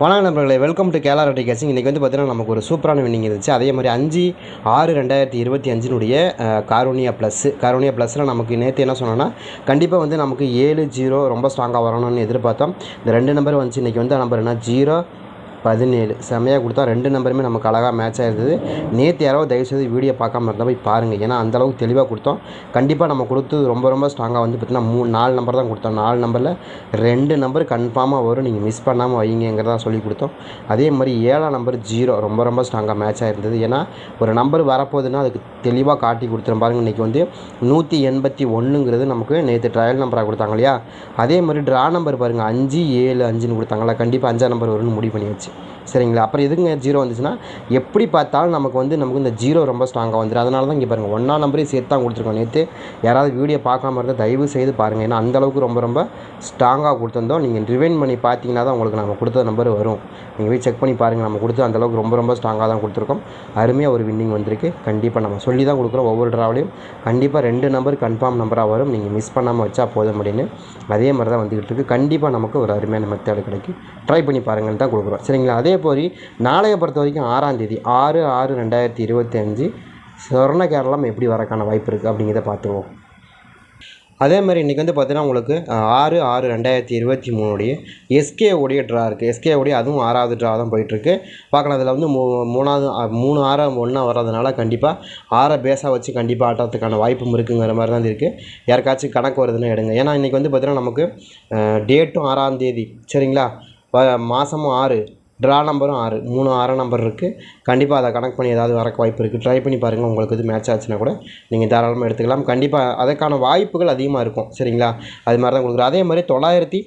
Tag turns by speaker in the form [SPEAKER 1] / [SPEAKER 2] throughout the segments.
[SPEAKER 1] வணக்கம் நண்பர்களே welcome to கேலார் ரெட்டி கேசிங் இன்றைக்கி வந்து பார்த்தீங்கன்னா நமக்கு ஒரு சூப்பரான வின்னிங் இருந்துச்சு. அதே மாதிரி அஞ்சு ஆறு ரெண்டாயிரத்தி இருபத்தி அஞ்சினுடைய காரோனியா ப்ளஸ் காரோனியா ப்ளஸில் நமக்கு நேற்று என்ன சொன்னோன்னா கண்டிப்பாக வந்து நமக்கு ஏழு ஜீரோ ரொம்ப ஸ்ட்ராங்காக வரணும்னு எதிர்பார்த்தோம். இந்த ரெண்டு நம்பர் வந்துச்சு. இன்றைக்கி வந்து நம்பர் என்ன? ஜீரோ பதினேழு. செம்மையாக கொடுத்தா ரெண்டு நம்பருமே நமக்கு அழகாக மேட்ச் ஆகிருந்தது நேற்று தயவு தயவுசெய்து வீடியோ பார்க்காம இருந்தால் போய் பாருங்கள் ஏன்னா அந்தளவுக்கு தெளிவாக கொடுத்தோம். கண்டிப்பாக நம்ம கொடுத்தது ரொம்ப ரொம்ப ஸ்ட்ராங்காக வந்து பார்த்தீங்கன்னா மூணு நாலு நம்பர் தான் கொடுத்தோம். நாலு நம்பரில் ரெண்டு நம்பர் கன்ஃபார்மாக வரும். நீங்கள் மிஸ் பண்ணாமல் வைங்கிறதா சொல்லி கொடுத்தோம். அதே மாதிரி ஏழாம் நம்பர் ஜீரோ ரொம்ப ரொம்ப ஸ்ட்ராங்காக மேட்ச் ஆகிருந்தது ஏன்னா ஒரு நம்பர் வரப்போகுதுன்னா அதுக்கு தெளிவாக காட்டி கொடுத்துரும். பாருங்கள் இன்றைக்கி வந்து நூற்றி எண்பத்தி ஒன்றுங்கிறது நமக்கு நேற்று ட்ரையல் நம்பராக கொடுத்தாங்க இல்லையா? அதே மாதிரி ட்ரா நம்பர் பாருங்கள் அஞ்சு ஏழு அஞ்சுன்னு கொடுத்தாங்களா கண்டிப்பாக அஞ்சாம் நம்பர் வரும்னு முடிவு பண்ணி வச்சு சரிங்களா? அப்புறம் எதுங்க ஜீரோ வந்துச்சுன்னா எப்படி பார்த்தாலும் நமக்கு வந்து நமக்கு இந்த ஜீரோ ரொம்ப ஸ்ட்ராங்காக வந்துடும் அதனால தான் இங்கே பாருங்கள் ஒன்றா நம்பரையும் சேர்த்து தான் கொடுத்துருக்கோம். நேற்று யாராவது வீடியோ பார்க்காம இருந்தால் தயவு செய்து பாருங்கள் ஏன்னா அந்தளவுக்கு ரொம்ப ரொம்ப ஸ்ட்ராங்காக கொடுத்துருந்தோம். நீங்கள் ரிவைன் பண்ணி பார்த்தீங்கன்னா தான் உங்களுக்கு நம்ம கொடுத்த நம்பர் வரும். நீங்கள் போய் செக் பண்ணி பாருங்கள் நம்ம கொடுத்து அந்தளவுக்கு ரொம்ப ரொம்ப ஸ்ட்ராங்காக தான் கொடுத்துருக்கோம். அருமையாக ஒரு வின்னிங் வந்திருக்கு. கண்டிப்பாக நம்ம சொல்லி தான் கொடுக்குறோம் ஒவ்வொரு ட்ராவலையும் கண்டிப்பாக ரெண்டு நம்பர் கன்ஃபார்ம் நம்பராக வரும். நீங்கள் மிஸ் பண்ணாமல் வச்சா போதும் அப்படின்னு. அதே மாதிரி தான் வந்துக்கிட்டு இருக்குது கண்டிப்பாக நமக்கு ஒரு அருமையான மெத்தேடு கிடைக்கும். ட்ரை பண்ணி பாருங்கன்னு தான் கொடுக்குறோம். சரிங்களா? அதே அதேபோல் நாளைய பொறுத்த வரைக்கும் ஆறாந்தேதி ஆறு ஆறு ரெண்டாயிரத்தி இருபத்தி அஞ்சு சொர்ண கேரளம் எப்படி வரக்கான வாய்ப்பு இருக்குது அப்படிங்கிறத பார்த்துருவோம் அதே மாதிரி இன்றைக்கி வந்து பார்த்தீங்கன்னா உங்களுக்கு ஆறு ஆறு ரெண்டாயிரத்தி இருபத்தி மூணுடைய எஸ்கே உடைய ட்ரா இருக்குது எஸ்கே உடைய அதுவும் ஆறாவது ட்ரா தான் போயிட்டுருக்கு. பார்க்கலாம் அதில் வந்து மூ மூணாவது மூணு ஆறாம் ஒன்றா வர்றதுனால கண்டிப்பாக ஆறை பேஸாக வச்சு கண்டிப்பாக ஆட்டத்துக்கான வாய்ப்பும் இருக்குங்கிற மாதிரி தான் இருக்குது யாருக்காச்சும் கணக்கு வருதுன்னு எடுங்க. ஏன்னா இன்றைக்கி வந்து பார்த்திங்கன்னா நமக்கு டேட்டும் ஆறாம் தேதி சரிங்களா? மாதமும் ஆறு ட்ரா நம்பரும் ஆறு. மூணு ஆறாம் நம்பர் இருக்குது கண்டிப்பாக அதை கனெக்ட் பண்ணி ஏதாவது வரக்கு வாய்ப்பு இருக்குது ட்ரை பண்ணி பாருங்கள் உங்களுக்கு இது மேட்ச் ஆச்சுன்னா கூட நீங்கள் தாராளமாக எடுத்துக்கலாம். கண்டிப்பாக அதற்கான வாய்ப்புகள் அதிகமாக இருக்கும். சரிங்களா? அது மாதிரி தான் கொடுக்குறோம். அதே மாதிரி தொள்ளாயிரத்தி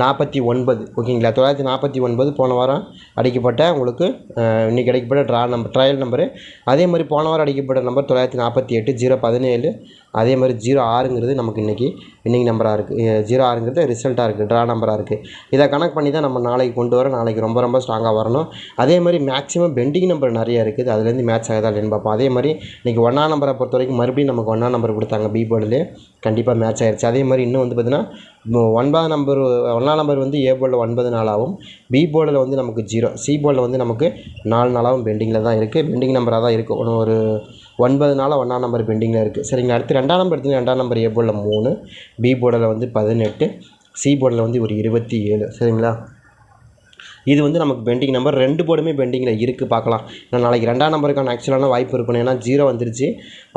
[SPEAKER 1] நாற்பத்தி ஒன்பது. ஓகேங்களா தொள்ளாயிரத்தி நாற்பத்தி ஒன்பது போன வாரம் அடிக்கப்பட்ட உங்களுக்கு இன்றைக்கி இன்னைக்கு அடிக்கப்பட்ட ட்ரா நம்பர் ட்ரையல் நம்பரு அதே மாதிரி போன வாரம் அடிக்கப்பட்ட நம்பர் தொள்ளாயிரத்தி நாற்பத்தி எட்டு ஜீரோ பதினேழு. அதே மாதிரி ஜீரோ ஆறுங்கிறது நமக்கு இன்றைக்கி வின்னிங் நம்பராக இருக்குது ஜீரோ ஆறுங்கிறது ரிசல்ட்டாக இருக்குது ட்ரா நம்பராக இருக்குது இதை கனெக்ட் பண்ணி தான் நம்ம நாளைக்கு கொண்டு வரோம் நாளைக்கு ரொம்ப ரொம்ப ஸ்ட்ராங்காக வரணும். அதே மாதிரி மேக்ஸிமம் பெண்டிங் நம்பர் நிறைய இருக்குது. அதுலேருந்து மேட்ச் ஆகுதா அப்படின்னு பார்ப்போம். அதே மாதிரி இன்றைக்கி ஒன்றா நம்பரை பொறுத்த வரைக்கும் மறுபடியும் நமக்கு ஒன்றா நம்பர் கொடுத்தாங்க பி போர்டிலே கண்டிப்பாக மேட்ச் ஆயிருச்சு. அதே மாதிரி இன்னும் வந்து பார்த்தீங்கன்னா ஒன்பதாம் நம்பர் ஒன்றாம் நம்பர் வந்து ஏ போர்டில் ஒன்பது நாளாகவும் பி போர்டில் வந்து நமக்கு ஜீரோ சி போர்டில் வந்து நமக்கு நாலு நாளாகவும் பெண்டிங்கில் தான் இருக்குது பெண்டிங் நம்பராக தான் இருக்குது ஒன்று ஒரு ஒன்பது நாளாக ஒன்றாம் நம்பர் பெண்டிங்கில் இருக்குது சரிங்களா? அடுத்து ரெண்டாம் நம்பர் எடுத்தீங்கன்னா ரெண்டாம் நம்பர் ஏ போர்டில் மூணு பி போர்டில் வந்து பதினெட்டு சி போர்டில் வந்து ஒரு இருபத்தி ஏழு. சரிங்களா? இது வந்து நமக்கு பெண்டிங் நம்பர் ரெண்டு போர்டுமே பெண்டிங்கில் இருக்குது பார்க்கலாம். ஏன்னா நாளைக்கு ரெண்டாம் நம்பருக்கான ஆக்சுவலான வாய்ப்பு இருக்கணும் ஏன்னா ஜீரோ வந்துருச்சு.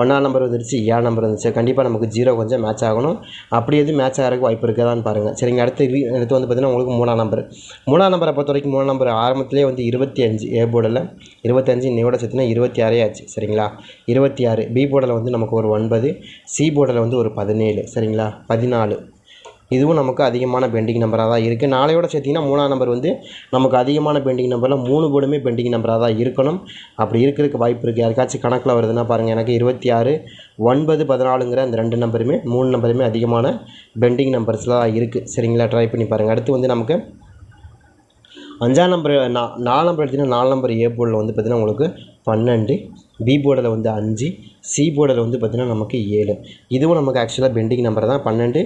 [SPEAKER 1] ஒன்றாம் நம்பர் வந்துருச்சு ஏழாம் நம்பர் வந்துச்சு கண்டிப்பாக நமக்கு ஜீரோ கொஞ்சம் மேட்ச் ஆகணும். அப்படி எது மேட்ச் ஆகிறதுக்கு வாய்ப்பு இருக்குதான்னு பாருங்கள் சரிங்க அடுத்து அடுத்து வந்து பார்த்தீங்கன்னா உங்களுக்கு மூணாம் நம்பர் மூணாம் நம்பரை பொறுத்த வரைக்கும் மூணாம் நம்பர் ஆரம்பத்திலே வந்து இருபத்தி அஞ்சு ஏ போர்டில் இருபத்தஞ்சு இன்னையோட சேர்த்துனா இருபத்தி ஆறே ஆச்சு. சரிங்களா? இருபத்தி ஆறு பி போர்டில் வந்து நமக்கு ஒரு ஒன்பது சி போர்டில் வந்து ஒரு பதினேழு. சரிங்களா? பதினாலு. இதுவும் நமக்கு அதிகமான பெண்டிங் நம்பராக தான் இருக்குது நாளையோட சேர்த்திங்கன்னா மூணாம் நம்பர் வந்து நமக்கு அதிகமான பெண்டிங் நம்பரில் மூணு போர்டுமே பெண்டிங் நம்பராக தான் இருக்கணும். அப்படி இருக்கிறதுக்கு வாய்ப்பு இருக்குது யாருக்காச்சும் கணக்கில் வருதுன்னா பாருங்கள் எனக்கு இருபத்தி ஆறு ஒன்பது பதினாலுங்கிற அந்த ரெண்டு நம்பருமே மூணு நம்பருமே அதிகமான பெண்டிங் நம்பர்ஸில் தான் இருக்குது சரிங்களா? ட்ரை பண்ணி பாருங்கள் அடுத்து வந்து நமக்கு அஞ்சாம் நம்பர் நா நாலு நம்பர் எடுத்திங்கன்னா நாலு நம்பர் ஏ போர்டில் வந்து பார்த்திங்கன்னா உங்களுக்கு பன்னெண்டு பி போர்டில் வந்து அஞ்சு சி போர்டில் வந்து பார்த்திங்கன்னா நமக்கு ஏழு. இதுவும் நமக்கு ஆக்சுவலாக பெண்டிங் நம்பர் தான். பன்னெண்டு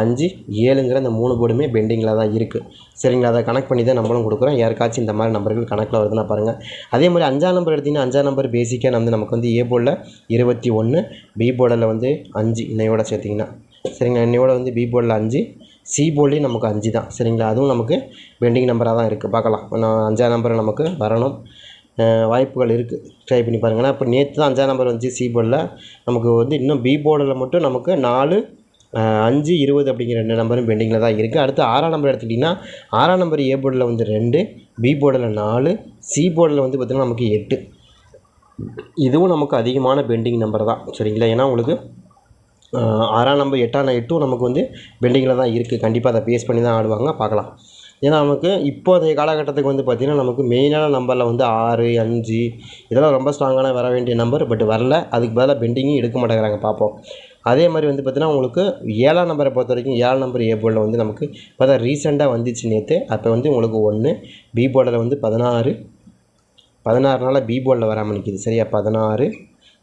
[SPEAKER 1] அஞ்சு ஏழுங்கிற அந்த மூணு போர்டுமே பெண்டிங்கில் தான் இருக்குது சரிங்களா? அதை கனெக்ட் பண்ணி தான் நம்மளும் கொடுக்குறோம். யாருக்காச்சும் இந்த மாதிரி நம்பர்கள் கணக்கில் வருதுன்னா பாருங்கள் அதே மாதிரி அஞ்சாம் நம்பர் எடுத்திங்கன்னா அஞ்சாம் நம்பர் பேசிக்காக வந்து நமக்கு வந்து ஏ போர்டில் இருபத்தி ஒன்று பி போர்டில் வந்து அஞ்சு இன்னையோட சேர்த்திங்கன்னா. சரிங்களா? இன்னையோட வந்து பி போர்டில் அஞ்சு சி போர்ட்லேயும் நமக்கு அஞ்சு தான். சரிங்களா? அதுவும் நமக்கு பெண்டிங் நம்பராக தான் இருக்குது பார்க்கலாம். நான் அஞ்சாம் நம்பர் நமக்கு வரணும். வாய்ப்புகள் இருக்குது ட்ரை பண்ணி பாருங்கள் ஏன்னா இப்போ நேற்று தான் அஞ்சாம் நம்பர் வந்துச்சு சி போர்டில் நமக்கு வந்து இன்னும் பி போர்டில் மட்டும் நமக்கு நாலு அஞ்சு இருபது அப்படிங்கிற ரெண்டு நம்பரும் பெண்டிங்கில் தான் இருக்குது அடுத்து ஆறாம் நம்பர் எடுத்துக்கிட்டிங்கன்னா ஆறாம் நம்பர் ஏ போர்டில் வந்து ரெண்டு பி போர்டில் நாலு சி போர்டில் வந்து பார்த்திங்கன்னா நமக்கு எட்டு. இதுவும் நமக்கு அதிகமான பெண்டிங் நம்பர் தான். சரிங்களா? ஏன்னா உங்களுக்கு ஆறாம் நம்பர் எட்டாம் எட்டும் நமக்கு வந்து பெண்டிங்கில் தான் இருக்குது கண்டிப்பாக அதை பேஸ் பண்ணி தான் ஆடுவாங்க. பார்க்கலாம். ஏன்னா நமக்கு இப்போதைய காலகட்டத்துக்கு வந்து பார்த்திங்கன்னா நமக்கு மெயினான நம்பரில் வந்து ஆறு அஞ்சு இதெல்லாம் ரொம்ப ஸ்ட்ராங்கான வர வேண்டிய நம்பர் பட் வரல. அதுக்கு பதிலாக பெண்டிங்கும் எடுக்க மாட்டேங்கிறாங்க. பார்ப்போம். அதே மாதிரி வந்து பார்த்திங்கன்னா உங்களுக்கு ஏழாம் நம்பரை பொறுத்த வரைக்கும் ஏழாம் நம்பர் ஏ போர்டில் வந்து நமக்கு இப்போ ரீசெண்டாக வந்துச்சு நேற்று அப்போ வந்து உங்களுக்கு ஒன்று பி போர்டில் வந்து பதினாறு. பதினாறுனால பி போர்டில் வராமல் நிற்கிது சரியா? பதினாறு.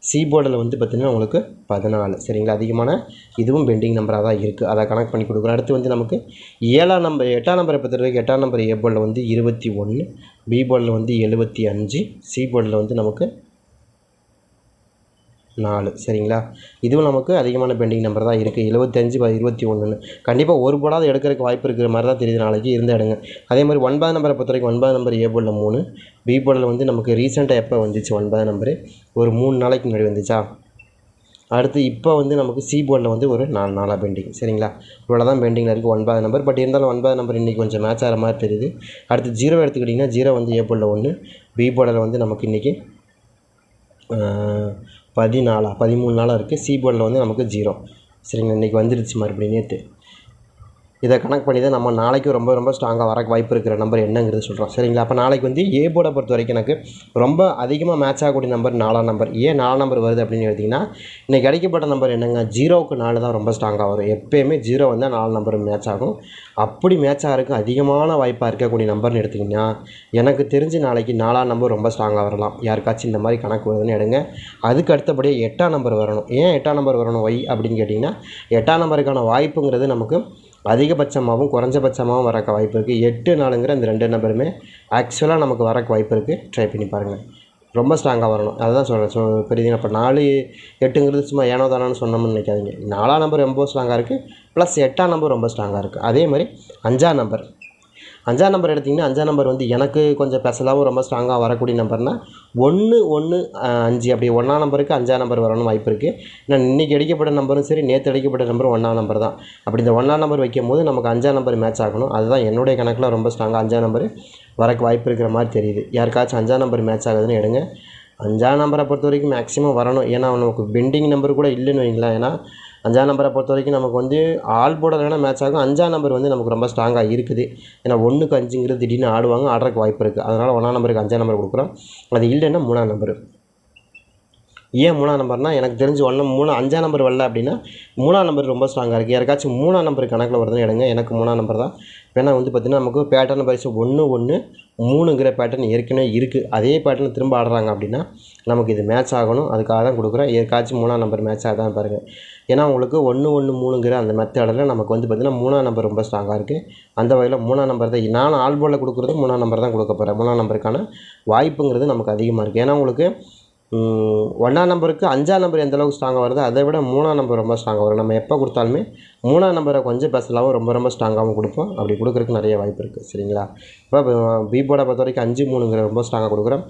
[SPEAKER 1] சி போர்டில் வந்து பார்த்திங்கன்னா உங்களுக்கு பதினாலு. சரிங்களா? அதிகமான இதுவும் பெண்டிங் நம்பராக தான் இருக்குது அதை கனெக்ட் பண்ணி கொடுக்குறோம் அடுத்து வந்து நமக்கு ஏழாம் நம்பர் எட்டாம் நம்பரை பொறுத்த வரைக்கும் எட்டாம் நம்பர் ஏ போர்டில் வந்து இருபத்தி ஒன்று பி போர்டில் வந்து எழுபத்தி அஞ்சு சி போர்டில் வந்து நமக்கு நாலு. சரிங்களா? இதுவும் நமக்கு அதிகமான பெண்டிங் நம்பர் தான் இருக்குது எழுபத்தஞ்சு இருபத்தி ஒன்றுன்னு கண்டிப்பாக ஒரு போடாத எடுக்கிறதுக்கு வாய்ப்பு இருக்கிற மாதிரி தான் தெரியுது நாளைக்கு. இருந்த இடங்க அதே மாதிரி ஒன்பது நம்பரை பொறுத்த வரைக்கும் ஒன்பது நம்பர் ஏ போர்டில் மூணு. பி போர்டில் வந்து நமக்கு ரீசெண்டாக எப்போ வந்துச்சு? ஒன்பது நம்பரு ஒரு மூணு நாளைக்கு முன்னாடி வந்துச்சா? அடுத்து இப்போ வந்து நமக்கு சி போர்டில் வந்து ஒரு நாலு நாளாக பெண்டிங் சரிங்களா? இவ்வளோ தான் பெண்டிங்கில் இருக்குது ஒன்பது நம்பர் பட் இருந்தாலும் ஒன்பது நம்பர் இன்றைக்கி கொஞ்சம் மேட்ச் ஆகிற மாதிரி தெரியுது. அடுத்து ஜீரோ எடுத்துக்கிட்டிங்கன்னா ஜீரோ வந்து ஏ போர்டில் ஒன்று பி போர்டில் வந்து நமக்கு இன்றைக்கி பதினாலா பதிமூணு நாளாக இருக்குது சி போர்டில் வந்து நமக்கு ஜீரோ சரிங்களா? இன்றைக்கி வந்துடுச்சு மறுபடியும் நேற்று இதை கனெக்ட் பண்ணி தான் நம்ம நாளைக்கு ரொம்ப ரொம்ப ஸ்ட்ராங்காக வர வாய்ப்பு இருக்கிற நம்பர் என்னங்கிறது சொல்கிறோம் சரிங்களா? அப்போ நாளைக்கு வந்து ஏ போர்டை பொறுத்த வரைக்கும் எனக்கு ரொம்ப அதிகமாக மேட்ச் ஆகக்கூடிய நம்பர் நாலாம் நம்பர் ஏன் நாலாம் நம்பர் வருது அப்படின்னு எடுத்திங்கன்னா இன்றைக்கி கிடைக்கப்பட்ட நம்பர் என்னங்க? ஜீரோவுக்கு நாலு தான் ரொம்ப ஸ்ட்ராங்காக வரும். எப்போயுமே ஜீரோ வந்தால் நாலு நம்பர் மேட்ச் ஆகும். அப்படி மேட்ச் ஆகிறதுக்கு அதிகமான வாய்ப்பாக இருக்கக்கூடிய நம்பர்னு எடுத்திங்கன்னா எனக்கு தெரிஞ்சு நாளைக்கு நாலாம் நம்பர் ரொம்ப ஸ்ட்ராங்காக வரலாம். யாருக்காச்சும் இந்த மாதிரி கணக்கு வருதுன்னு எடுங்க. அதுக்கு அடுத்தபடியே எட்டாம் நம்பர் வரணும். ஏன் எட்டாம் நம்பர் வரணும்? ஒய் அப்படின்னு கேட்டிங்கன்னா எட்டாம் நம்பருக்கான வாய்ப்புங்கிறது நமக்கு அதிகபட்சமாகவும் குறைஞ்சபட்சமாகவும் வரக்க வாய்ப்பு இருக்குது எட்டு நாலுங்கிற இந்த ரெண்டு நம்பருமே ஆக்சுவலாக நமக்கு வரக்கு வாய்ப்பு இருக்குது ட்ரை பண்ணி பாருங்கள் ரொம்ப ஸ்ட்ராங்காக வரணும். அதுதான் சொல்கிறேன் ஸோ பெரிய இப்போ நாலு எட்டுங்கிறது சும்மா ஏனோ தானோன்னு சொன்னோம்னு நினைக்காதீங்க. நாலாம் நம்பர் ரொம்ப ஸ்ட்ராங்காக இருக்குது ப்ளஸ் எட்டாம் நம்பர் ரொம்ப ஸ்ட்ராங்காக இருக்குது அதே மாதிரி அஞ்சாம் நம்பர். அஞ்சாம் நம்பர் எடுத்திங்கன்னா அஞ்சாம் நம்பர் வந்து எனக்கு கொஞ்சம் ஸ்பெஷலாகவும் ரொம்ப ஸ்ட்ராங்காக வரக்கூடிய நம்பர்னால் ஒன்று ஒன்று அஞ்சு. அப்படி ஒன்றாம் நம்பருக்கு அஞ்சாம் நம்பர் வரணும் வாய்ப்பு இருக்குது ஏன்னா இன்றைக்கி அடிக்கப்பட்ட நம்பரும் சரி நேற்று அடிக்கப்பட்ட நம்பரும் ஒன்றாம் நம்பர் தான். அப்படி இந்த ஒன்றாம் நம்பர் வைக்கும் போது நமக்கு அஞ்சாம் நம்பர் மேட்ச் ஆகணும். அதுதான் என்னுடைய கணக்கில் ரொம்ப ஸ்ட்ராங்காக அஞ்சாம் நம்பர் வரக்கு வாய்ப்பு இருக்கிற மாதிரி தெரியுது. யாருக்காச்சும் அஞ்சாம் நம்பர் மேட்ச் ஆகுதுன்னு எடுங்க. அஞ்சாம் நம்பரை பொறுத்த வரைக்கும் மேக்ஸிமம் வரணும். ஏன்னா நமக்கு பெண்டிங் நம்பர் கூட இல்லைன்னு வைங்களேன். ஏன்னா அஞ்சாம் நம்பரை பொறுத்த வரைக்கும் நமக்கு வந்து ஆல் போர்டர் வேணால் மேட்ச் ஆகும். அஞ்சாம் நம்பர் வந்து நமக்கு ரொம்ப ஸ்ட்ராங்காக இருக்குது. ஏன்னா ஒன்றுக்கு அஞ்சுங்கிறது திடீர்னு ஆடுவாங்க ஆடுறதுக்கு வாய்ப்பு இருக்குது அதனால் ஒன்றாம் நம்பருக்கு அஞ்சாம் நம்பர் கொடுக்குறோம். அது இல்லைன்னா மூணாம் நம்பர் ஏன் மூணாம் நம்பர்னால் எனக்கு தெரிஞ்சு ஒன்று மூணு அஞ்சாம் நம்பர் வரல அப்படின்னா மூணாம் நம்பர் ரொம்ப ஸ்ட்ராங்காக இருக்குது யாருக்காச்சும் மூணாம் நம்பர் கணக்கில் வருதுன்னு எடுங்க. எனக்கு மூணாம் நம்பர் தான். ஏன்னா வந்து பார்த்திங்கன்னா நமக்கு பேட்டர்ன் பரிசு ஒன்று ஒன்று மூணுங்கிற பேட்டர்ன் ஏற்கனவே இருக்குது அதே பேட்டர்ன் திரும்ப ஆடுறாங்க அப்படின்னா நமக்கு இது மேட்ச் ஆகணும். அதுக்காக தான் கொடுக்குறேன் ஏற்காச்சும் மூணாம் நம்பர் மேட்ச் ஆகுதான் பாருங்கள் ஏன்னா உங்களுக்கு ஒன்று ஒன்று மூணுங்கிற அந்த மெத்தடில் நமக்கு வந்து பார்த்திங்கன்னா மூணாம் நம்பர் ரொம்ப ஸ்ட்ராங்காக இருக்குது அந்த வகையில் மூணாம் நம்பர் தான் நான் ஆல்போலில் கொடுக்குறது மூணாம் நம்பர் தான் கொடுக்க போகிறேன் மூணாம் நம்பருக்கான வாய்ப்புங்கிறது நமக்கு அதிகமாக இருக்குது ஏன்னா உங்களுக்கு ஒன்றாம் நம்பருக்கு அஞ்சாம் நம்பர் எந்த அளவுக்கு ஸ்ட்ராங்காக வருதோ அதை விட மூணாம் நம்பர் ரொம்ப ஸ்ட்ராங்காக வரும். நம்ம எப்போ கொடுத்தாலுமே மூணாம் நம்பரை கொஞ்சம் ஸ்பெஷலாகவும் ரொம்ப ரொம்ப ஸ்ட்ராங்காகவும் கொடுப்போம். அப்படி கொடுக்குறதுக்கு நிறைய வாய்ப்பு இருக்குது சரிங்களா? இப்போ பி போர்டை பொறுத்த வரைக்கும் அஞ்சு மூணுங்கிற ரொம்ப ஸ்ட்ராங்காக கொடுக்குறோம்.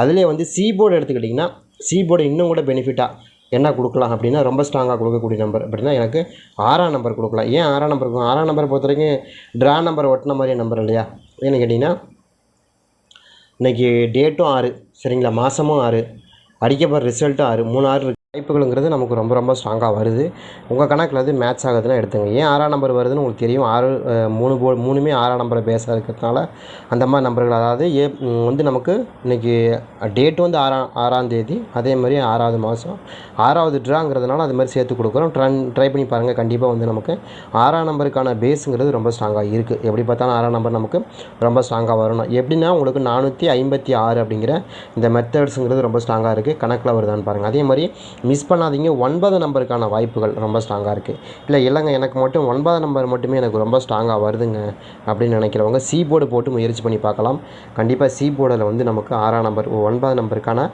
[SPEAKER 1] அதுலேயே வந்து சி போர்டு எடுத்துக்கிட்டிங்கன்னா சி போர்டு இன்னும் கூட பெனிஃபிட்டாக என்ன கொடுக்கலாம் அப்படின்னா ரொம்ப ஸ்ட்ராங்காக கொடுக்கக்கூடிய நம்பர் அப்படின்னா எனக்கு ஆறாம் நம்பர் கொடுக்கலாம். ஏன் ஆறாம் நம்பர் கொடுக்கும் ஆறாம் நம்பரை பொறுத்த வரைக்கும் ட்ரா நம்பர் ஒட்டின மாதிரி நம்பர் இல்லையா? ஏன்னு கேட்டிங்கன்னா இன்றைக்கி டேட்டும் ஆறு சரிங்களா? மாதமும் ஆறு. அடிக்கப்படுற ரிசல்ட்டும் ஆறு மூணு ஆறு வாய்ப்புகளுங்கிறது நமக்கு ரொம்ப ரொம்ப ஸ்ட்ராங்காக வருது. உங்கள் கணக்கில் அது மேட்ச் ஆகுதுன்னா எடுத்துங்க. ஏன் ஆறாம் நம்பர் வருதுன்னு உங்களுக்கு தெரியும். ஆறு மூணு போ மூணுமே ஆறாம் நம்பரை பேஸாக இருக்கிறதுனால அந்த மாதிரி நம்பர்கள் அதாவது ஏ வந்து நமக்கு இன்றைக்கி டேட் வந்து ஆறாம் ஆறாம் தேதி அதே மாதிரி ஆறாவது மாதம் ஆறாவது ட்ராங்கிறதுனால அது மாதிரி சேர்த்து கொடுக்குறோம். ட்ரன் ட்ரை பண்ணி பாருங்கள் கண்டிப்பாக வந்து நமக்கு ஆறாம் நம்பருக்கான பேஸுங்கிறது ரொம்ப ஸ்ட்ராங்காக இருக்குது எப்படி பார்த்தாலும் ஆறாம் நம்பர் நமக்கு ரொம்ப ஸ்ட்ராங்காக வரணும். எப்படின்னா உங்களுக்கு நானூற்றி ஐம்பத்தி ஆறு அப்படிங்கிற இந்த மெத்தட்ஸுங்கிறது ரொம்ப ஸ்ட்ராங்காக இருக்குது கணக்கில் வருதான்னு பாருங்கள் அதே மாதிரி மிஸ் பண்ணாதீங்க. ஒன்பது நம்பருக்கான வாய்ப்புகள் ரொம்ப ஸ்ட்ராங்காக இருக்குது இல்லை இல்லைங்க எனக்கு மட்டும் ஒன்பது நம்பர் மட்டுமே எனக்கு ரொம்ப ஸ்ட்ராங்காக வருதுங்க அப்படின்னு நினைக்கிறவங்க சி போர்டு போட்டு முயற்சி பண்ணி பார்க்கலாம். கண்டிப்பாக சி போர்டில் வந்து நமக்கு ஆறாம் நம்பர் ஒன்பது நம்பருக்கான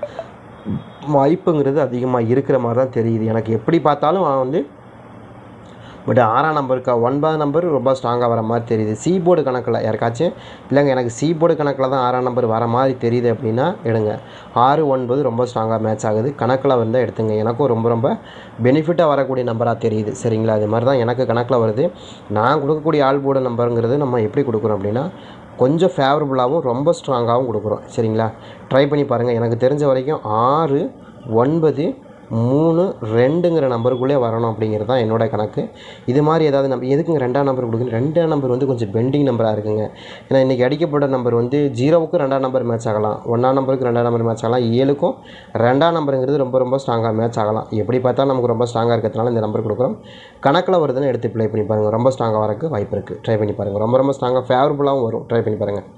[SPEAKER 1] வாய்ப்புங்கிறது அதிகமாக இருக்கிற மாதிரி தான் தெரியுது. எனக்கு எப்படி பார்த்தாலும் வந்து பட் ஆறாம் நம்பருக்கு ஒன்பது நம்பர் ரொம்ப ஸ்ட்ராங்காக வர மாதிரி தெரியுது. சி போர்டு கணக்கில் யாருக்காச்சும்? இல்லைங்க எனக்கு சி போர்டு கணக்கில் தான் ஆறாம் நம்பர் வர மாதிரி தெரியுது அப்படின்னா எடுங்க. ஆறு ஒன்பது ரொம்ப ஸ்ட்ராங்காக மேட்ச் ஆகுது. கணக்கில் வந்தால் எடுத்துங்க. எனக்கும் ரொம்ப ரொம்ப பெனிஃபிட்டாக வரக்கூடிய நம்பராக தெரியுது. சரிங்களா? அது மாதிரி தான் எனக்கு கணக்கில் வருது. நான் கொடுக்கக்கூடிய ஆள் போர்டு நம்பருங்கிறது நம்ம எப்படி கொடுக்குறோம் அப்படின்னா கொஞ்சம் ஃபேவரபுளாகவும் ரொம்ப ஸ்ட்ராங்காகவும் கொடுக்குறோம். சரிங்களா? ட்ரை பண்ணி பாருங்கள் எனக்கு தெரிஞ்ச வரைக்கும் ஆறு ஒன்பது மூணு ரெண்டுங்கிற நம்பருக்குள்ளே வரணும் அப்படிங்கிறது தான் என்னோட கணக்கு. இது மாதிரி ஏதாவது நம்ம எதுக்குங்க ரெண்டாம் நம்பர் கொடுக்குங்க ரெண்டாம் நம்பர் வந்து கொஞ்சம் பெண்டிங் நம்பராக இருக்குங்க. ஏன்னா இன்றைக்கி அடிக்கப்பட்ட நம்பர் வந்து ஜீரோவுக்கும் ரெண்டாம் நம்பர் மேட்ச் ஆகலாம். ஒன்றாம் நம்பருக்கு ரெண்டாம் நம்பர் மேட்ச் ஆகலாம். ஏழுக்கும் ரெண்டாம் நம்பருங்கிறது ரொம்ப ரொம்ப ஸ்ட்ராங்காக மேட்ச் ஆகலாம். எப்படி பார்த்தாலும் நமக்கு ரொம்ப ஸ்ட்ராங்காக இருக்கிறதுனால இந்த நம்பர் கொடுக்குறோம். கணக்கில் வருதுன்னு எடுத்து ப்ளே பண்ணி பாருங்கள் ரொம்ப ஸ்ட்ராங்காக வரக்கு வாய்ப்பு இருக்குது ட்ரை பண்ணி பாருங்கள் ரொம்ப ரொம்ப ஸ்ட்ராங்காக ஃபேவரபுளாகவும் வரும். ட்ரை பண்ணி பாருங்கள்